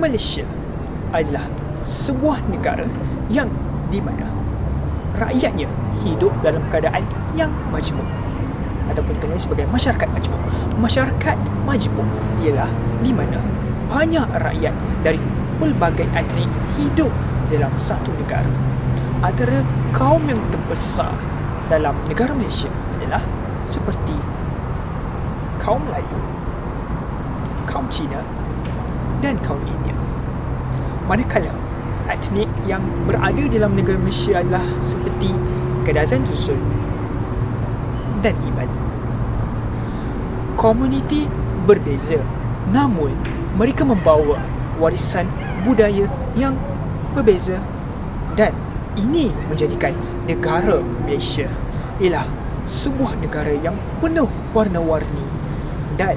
Malaysia adalah sebuah negara yang di mana rakyatnya hidup dalam keadaan yang majmuk ataupun dikenali sebagai masyarakat majmuk. Masyarakat majmuk ialah di mana banyak rakyat dari pelbagai etnik hidup dalam satu negara. Antara kaum yang terbesar dalam negara Malaysia adalah seperti kaum Melayu, kaum Cina dan kaum India. Manakala etnik yang berada dalam negara Malaysia adalah seperti Kadazan Dusun dan Iban. Komuniti berbeza namun mereka membawa warisan budaya yang berbeza dan ini menjadikan negara Malaysia ialah sebuah negara yang penuh warna-warni dan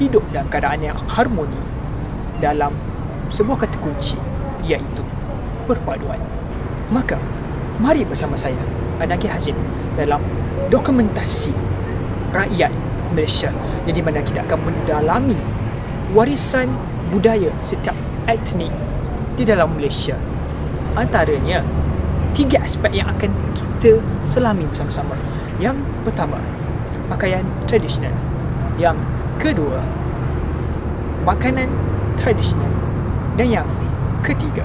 hidup dalam keadaan yang harmoni dalam sebuah kata kunci iaitu perpaduan. Maka, mari bersama saya, Anaki Hazim dalam dokumentasi rakyat Malaysia yang di mana kita akan mendalami warisan budaya setiap etnik di dalam Malaysia. Antaranya, tiga aspek yang akan kita selami bersama-sama. Yang pertama, pakaian tradisional. Yang kedua, makanan tradisional. Dan yang ketiga,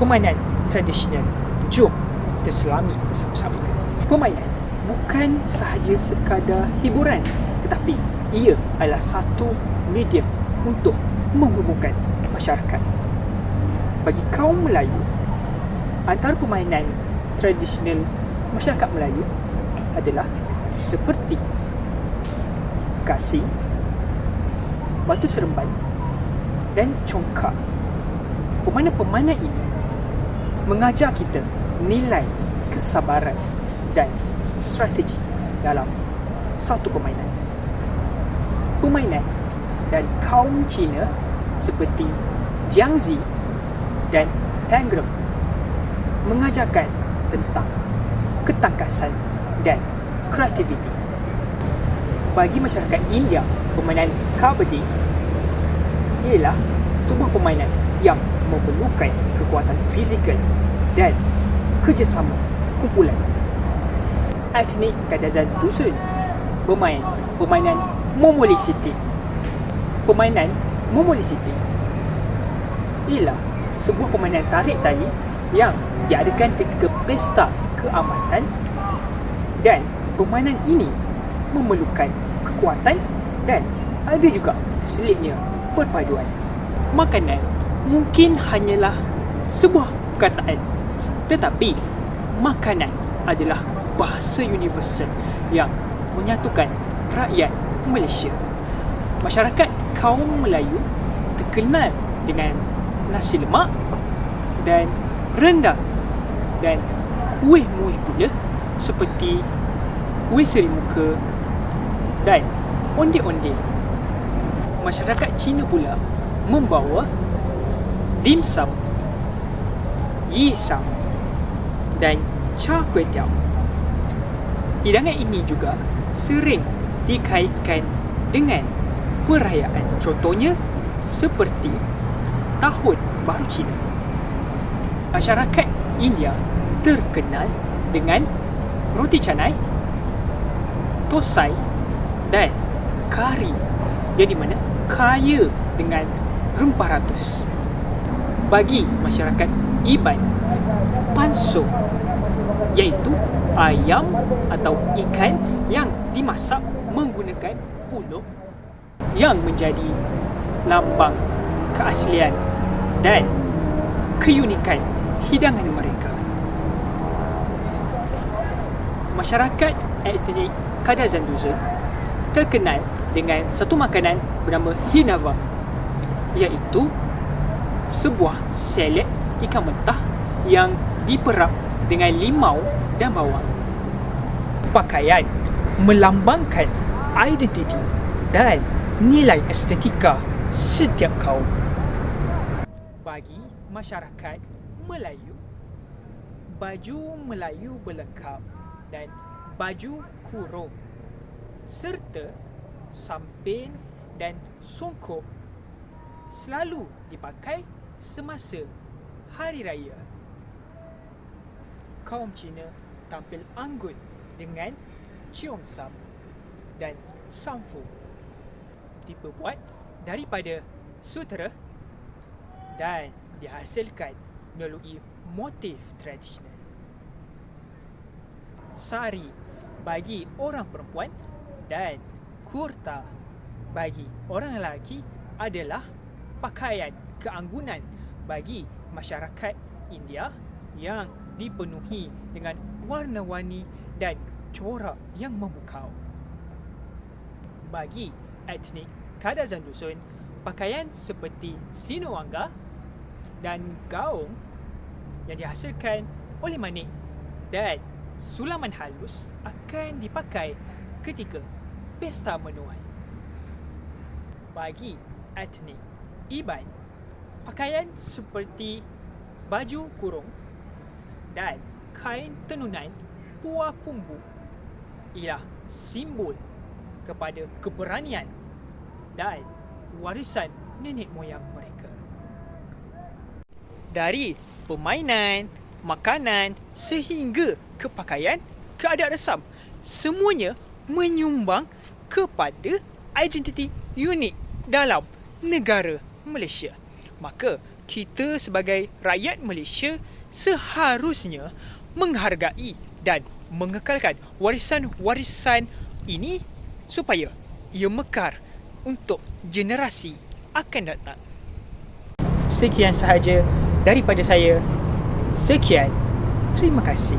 permainan tradisional. Jom kita selami bersama-sama. Permainan bukan sahaja sekadar hiburan tetapi ia adalah satu medium untuk menghubungkan masyarakat. Bagi kaum Melayu, antara permainan tradisional masyarakat Melayu adalah seperti kasih, batu seremban dan congkak. Permainan-permainan ini mengajar kita nilai kesabaran dan strategi dalam satu permainan. Permainan dari kaum Cina seperti Jiangzi dan Tangram mengajarkan tentang ketangkasan dan kreativiti. Bagi masyarakat India, permainan kabaddi ialah sebuah permainan yang memerlukan kekuatan fizikal dan kerjasama kumpulan. Etnik Kadazan Dusun bermain permainan Momoli City. Permainan Momoli City ialah sebuah permainan tarik tali yang diadakan ketika pesta keamatan dan permainan ini memerlukan kekuatan dan ada juga terselitnya perpaduan. Makanan mungkin hanyalah sebuah perkataan tetapi makanan adalah bahasa universal yang menyatukan rakyat Malaysia. Masyarakat kaum Melayu terkenal dengan nasi lemak dan rendang dan kuih-muih pula seperti kuih serimuka dan onde-onde. Masyarakat Cina pula membawa dim sum, yi sum dan cha kway teow. Hidangan ini juga sering dikaitkan dengan perayaan contohnya seperti Tahun Baru Cina. Masyarakat India terkenal dengan roti canai, tosai dan kari yang di mana kaya dengan rempah ratus. Bagi masyarakat Iban, panso iaitu ayam atau ikan yang dimasak menggunakan puluh yang menjadi lambang keaslian dan keunikan hidangan mereka. Masyarakat etnik Kadazan Dusun terkenal dengan satu makanan bernama Hinava iaitu sebuah salad ikan mentah yang diperap dengan limau dan bawang. Pakaian melambangkan identiti dan nilai estetika setiap kaum. Bagi masyarakat Melayu, baju Melayu berlengkap dan baju kurung serta samping dan songkok selalu dipakai semasa hari raya. Kaum Cina tampil anggun dengan cium sam dan samfu diperbuat daripada sutera dan dihasilkan melalui motif tradisional. Sari bagi orang perempuan dan kurta bagi orang lelaki adalah pakaian keanggunan bagi masyarakat India yang dipenuhi dengan warna-warni dan corak yang memukau. Bagi etnik Kadazan Dusun, pakaian seperti sinuwangga dan gaung yang dihasilkan oleh manik dan sulaman halus akan dipakai ketika pesta menuai. Bagi etnik Iban, pakaian seperti baju kurung dan kain tenunan puah kumbu ialah simbol kepada keberanian dan warisan nenek moyang mereka. Dari permainan, makanan sehingga ke pakaian, ke adat resam, semuanya menyumbang kepada identiti unik dalam negara Malaysia. Maka kita sebagai rakyat Malaysia seharusnya menghargai dan mengekalkan warisan-warisan ini supaya ia mekar untuk generasi akan datang. Sekian sahaja daripada saya. Sekian. Terima kasih.